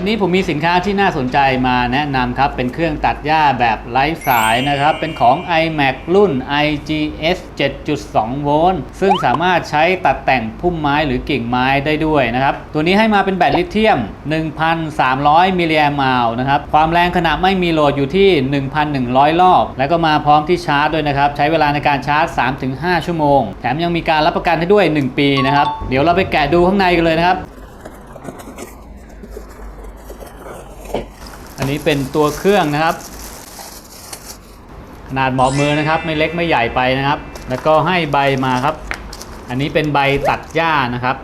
วันนี้ผมมีสินค้าที่น่าสนใจมาแนะนำครับ เป็นเครื่องตัดหญ้าแบบไร้สายนะครับ เป็นของ iMac รุ่น IGS 7.2 โวลต์ ซึ่งสามารถใช้ตัดแต่งพุ่มไม้หรือกิ่งไม้ได้ด้วยนะครับ ตัวนี้ให้มาเป็นแบตลิเธียม 1,300 มิลลิแอมป์อัลนะครับ ความแรงขณะไม่มีโหลดอยู่ที่ 1,100 รอบ แล้วก็มาพร้อมที่ชาร์จด้วยนะครับ ใช้เวลาในการชาร์จ 3-5 ชั่วโมง แถมยังมีการรับประกันให้ด้วย 1 ปีนะครับ เดี๋ยวเราไปแกะดูข้างในกันเลยนะครับ นนี้เป็นตัวเครื่องนะครับ ขนาดเหมาะมือนะครับ ไม่เล็กไม่ใหญ่ไปนะครับ แล้วก็ให้ใบมาครับ อันนี้เป็นใบตัดหญ้านะครับ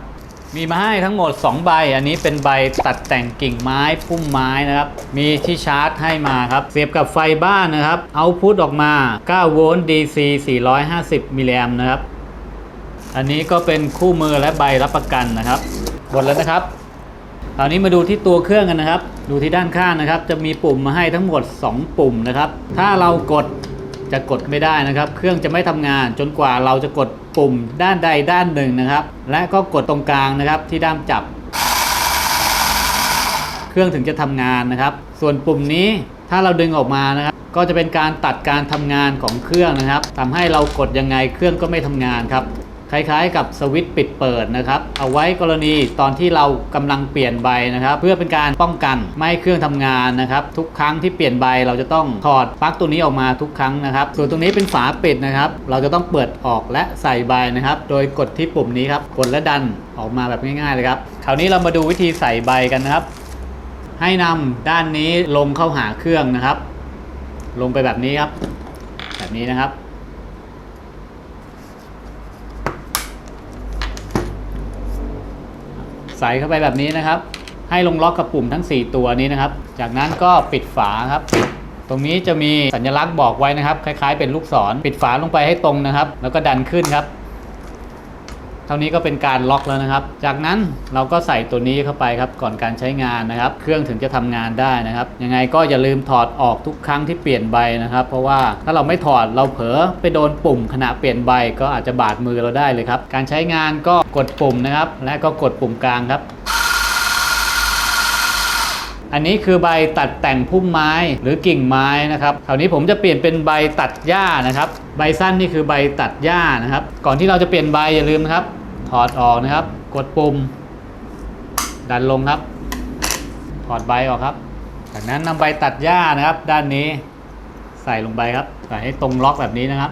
มีมาให้ทั้งหมด 2 ใบ อันนี้เป็นใบตัดแต่งกิ่งไม้พุ่มไม้นะครับ มีที่ชาร์จให้มาครับ เสียบกับไฟบ้านนะครับ เอาพุทออกมา 9 โวลต์ DC 450 มิลลิแอมป์นะครับ อันนี้ก็เป็นคู่มือและใบรับประกันนะครับ หมดแล้วนะครับคราวนี้มาดูที่ตัวเครื่องกันนะครับ ดูที่ด้านข้างนะครับ จะมีปุ่มมาให้ทั้งหมด 2 ปุ่มนะครับ ถ้าเรากดจะกดไม่ได้นะครับ เครื่องจะไม่ทำงานจนกว่าเราจะกดปุ่มด้านใดด้านหนึ่งนะครับ และก็กดตรงกลางนะครับที่ด้ามจับ เครื่องถึงจะทำงานนะครับ ส่วนปุ่มนี้ถ้าเราดึงออกมานะครับ ก็จะเป็นการตัดการทำงานของเครื่องนะครับทำให้เรากดยังไงเครื่องก็ไม่ทำงานครับ คล้ายๆ กับสวิตช์ปิดเปิดนะครับ เอาไว้กรณีตอนที่เรากำลังเปลี่ยนใบนะครับ เพื่อเป็นการป้องกันไม่ให้เครื่องทำงานนะครับ ทุกครั้งที่เปลี่ยนใบเราจะต้องถอดปลั๊กตัวนี้ออกมาทุกครั้งนะครับ ส่วนตรงนี้เป็นฝาปิดนะครับ เราจะต้องเปิดออกและใส่ใบนะครับ โดยกดที่ปุ่มนี้ครับกดและดันออกมาแบบง่ายๆเลยครับคราวนี้เรามาดูวิธีใส่ใบกันนะครับ ให้นำด้านนี้ลงเข้าหาเครื่องนะครับ ลงไปแบบนี้ครับ แบบนี้นะครับ ใส่เข้าไปแบบนี้นะครับ ให้ลงล็อกกับปุ่มทั้ง 4 ตัวนี้นะครับ จากนั้นก็ปิดฝาครับ ตรงนี้จะมีสัญลักษณ์บอกไว้นะครับ คล้ายๆ เป็นลูกศร ปิดฝาลงไปให้ตรงนะครับ แล้วก็ดันขึ้นครับ เท่านี้ก็เป็นการล็อกแล้วนะครับ จากนั้นเราก็ใส่ตัวนี้เข้าไปครับก่อนการใช้งานนะครับ เครื่องถึงจะทำงานได้นะครับ ยังไงก็อย่าลืมถอดออกทุกครั้งที่เปลี่ยนใบนะครับ เพราะว่าถ้าเราไม่ถอดเราเผลอไปโดนปุ่มขณะเปลี่ยนใบก็อาจจะบาดมือเราได้เลยครับ การใช้งานก็กดปุ่มนะครับ และก็กดปุ่มกลางครับอันนี้คือใบตัดแต่งพุ่มไม้หรือกิ่งไม้นะครับคราวนี้ผมจะเปลี่ยนเป็นใบตัดหญ้านะครับ ใบสั้นนี่คือใบตัดหญ้านะครับ ก่อนที่เราจะเปลี่ยนใบอย่าลืมนะครับ ถอดออกนะครับ กดปุ่ม ดันลงครับ ถอดใบออกครับ จากนั้นนำใบตัดหญ้านะครับ ด้านนี้ใส่ลงไปครับใส่ให้ตรงล็อกแบบนี้นะครับ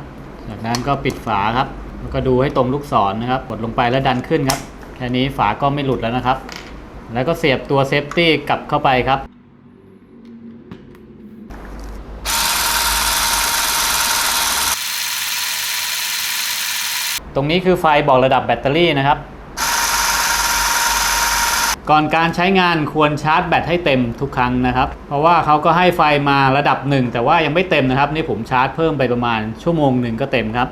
จากนั้นก็ปิดฝาครับแล้วก็ดูให้ตรงลูกศรนะครับ กดลงไปแล้วดันขึ้นครับ แค่นี้ฝาก็ไม่หลุดแล้วนะครับ แล้วก็เสียบตัวเซฟตี้กลับเข้าไปครับ ตรงนี้คือไฟบอกระดับแบตเตอรี่นะครับ ก่อนการใช้งานควรชาร์จแบตให้เต็มทุกครั้งนะครับ เพราะว่าเขาก็ให้ไฟมาระดับหนึ่งแต่ว่ายังไม่เต็มนะครับ นี่ผมชาร์จเพิ่มไปประมาณชั่วโมงหนึ่งก็เต็มครับ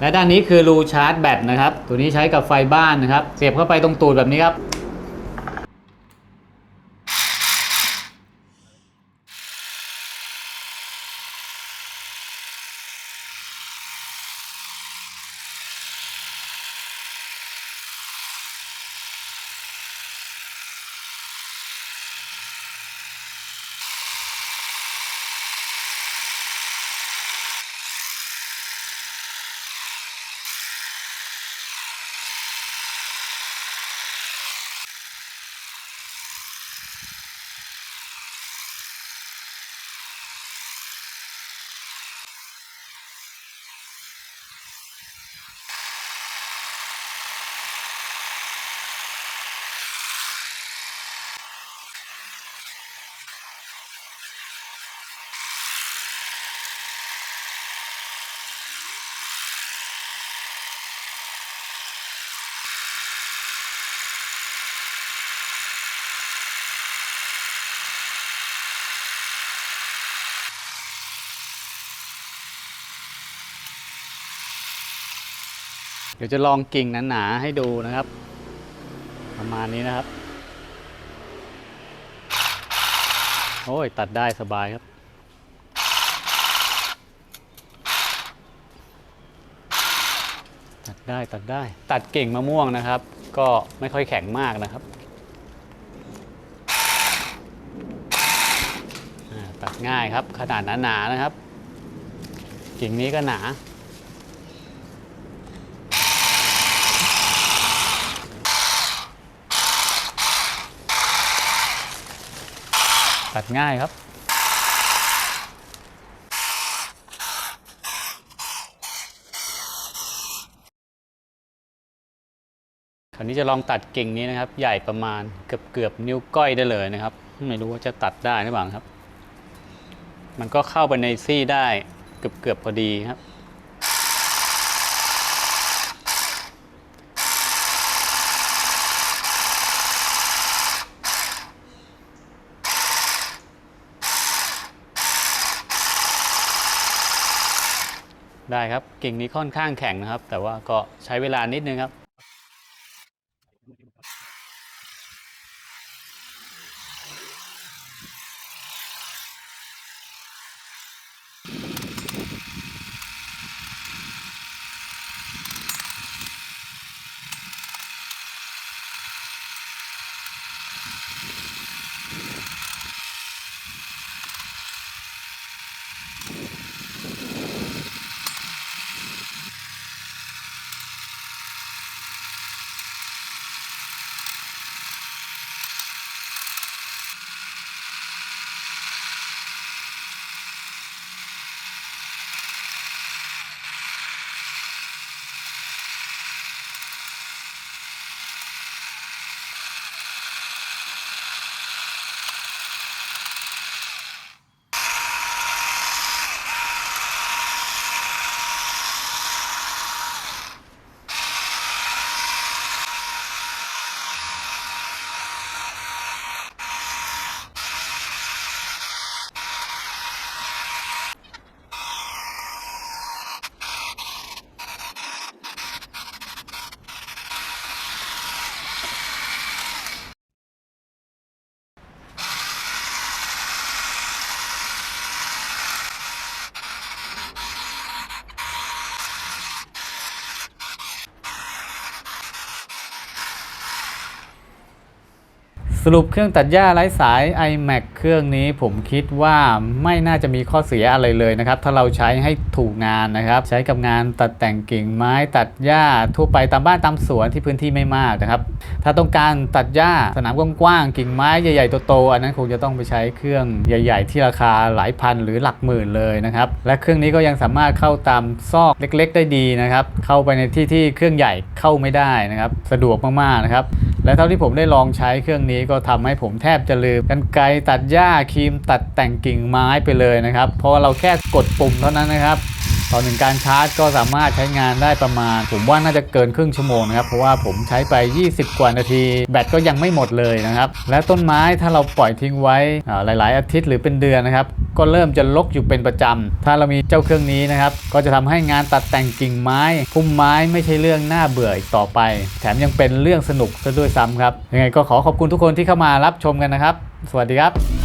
และด้านนี้คือรูชาร์จแบตนะครับ ตัวนี้ใช้กับไฟบ้านนะครับ เสียบเข้าไปตรงตูดแบบนี้ครับ ดี๋ยวจะลองกิ่งหนาๆให้ดูนะครับ ประมาณนี้นะครับ โอ้ยตัดได้สบายครับตัดได้ตัดได้ ตัดเก่งมะม่วงนะครับ ก็ไม่ค่อยแข็งมากนะครับตัดง่ายครับ ขนาดหนาๆนะครับ กิ่งนี้ก็หนา ตัดง่ายครับ คราวนี้จะลองตัดกิ่งนี้นะครับ ใหญ่ประมาณเกือบเกือบนิ้วก้อยได้เลยนะครับ ไม่รู้ว่าจะตัดได้หรือเปล่าครับ มันก็เข้าไปในซี่ได้เกือบเกือบพอดีครับ ได้ครับกิ่งนี้ค่อนข้างแข็งนะครับ แต่ว่าก็ใช้เวลานิดนึงครับ สรุปเครื่องตัดหญ้าไร้สาย iMac เครื่องนี้ผมคิดว่าไม่น่าจะมีข้อเสียอะไรเลยนะครับ ถ้าเราใช้ให้ถูกงานนะครับ ใช้กับงานตัดแต่งกิ่งไม้ตัดหญ้าทั่วไปตามบ้านตามสวนที่พื้นที่ไม่มากนะครับ ถ้าต้องการตัดหญ้าสนามกว้างๆกิ่งไม้ใหญ่ๆโตๆอันนั้นคงจะต้องไปใช้เครื่องใหญ่ ๆ ที่ราคาหลายพันหรือหลักหมื่นเลยนะครับและเครื่องนี้ก็ยังสามารถเข้าตามซอกเล็ก ๆ ได้ดีนะครับ เข้าไปในที่ที่เครื่องใหญ่เข้าไม่ได้นะครับ สะดวกมากๆนะครับ และเท่าที่ผมได้ลองใช้เครื่องนี้ก็ทำให้ผมแทบจะลืมกันไกรตัดหญ้าครีมตัดแต่งกิ่งไม้ไปเลยนะครับ เพราะเราแค่กดปุ่มเท่านั้นนะครับต่อหนึ่งการชาร์จก็สามารถใช้งานได้ประมาณ ผมว่าน่าจะเกินครึ่งชั่วโมงนะครับ เพราะว่าผมใช้ไป 20 กว่านาที แบตก็ยังไม่หมดเลยนะครับ และต้นไม้ถ้าเราปล่อยทิ้งไว้อ่าหลาย ๆ อาทิตย์หรือเป็นเดือนนะครับ ก็เริ่มจะลกอยู่เป็นประจำ ถ้าเรามีเจ้าเครื่องนี้นะครับ ก็จะทำให้งานตัดแต่งกิ่งไม้พุ่มไม้ไม่ใช่เรื่องน่าเบื่ออีกต่อไป แถมยังเป็นเรื่องสนุกซะด้วยซ้ำครับ ยังไงก็ขอขอบคุณทุกคนที่เข้ามารับชมกันนะครับ สวัสดีครับ